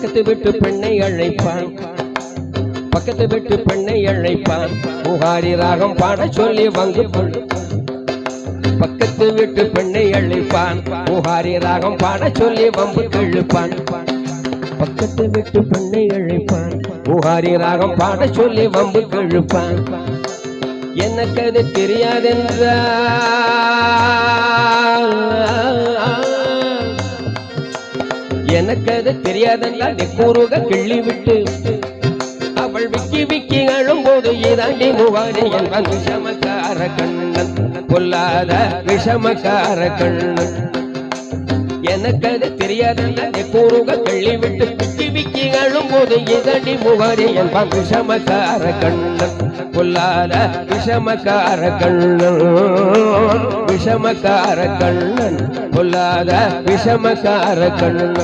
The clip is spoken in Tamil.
பக்கத்து விட்டு பெண்ணை அழைப்பான். பக்கத்து வீட்டு பெண்ணை அழைப்பான். புகாரி ராகம் பாட சொல்லி வந்து பக்கத்து விட்டு பெண்ணை அழைப்பான். புகாரி ராகம் பாட சொல்லி வம்பு கழுப்பான். பக்கத்து விட்டு பெண்ணை அழைப்பான். புகாரி ராகம் பாட சொல்லி வம்பு கழுப்பான். எனக்கு அது தெரியாதென்றா? எனக்கு அது தெரியாதல்லா நீ கூறுக கிள்ளி விட்டு அவள் விக்கி விக்கி அழும்போது இதாண்டி முகாரி என்பன் விஷமக்கார கண்ணன் பொல்லாத விஷமக்கார கண்ணன். எனக்கு அது தெரியாதல்லா நீ கூறுக கிள்ளி விட்டு விக்கி விக்கி அழும்போது இதாண்டி முகாரி என்பன் விஷமக்கார கண்ணன் பொல்லாத விஷமக்கார கண்ணன். விஷமக்கார கண்ணன் பொல்லாத விஷமக்கார கண்ணன்.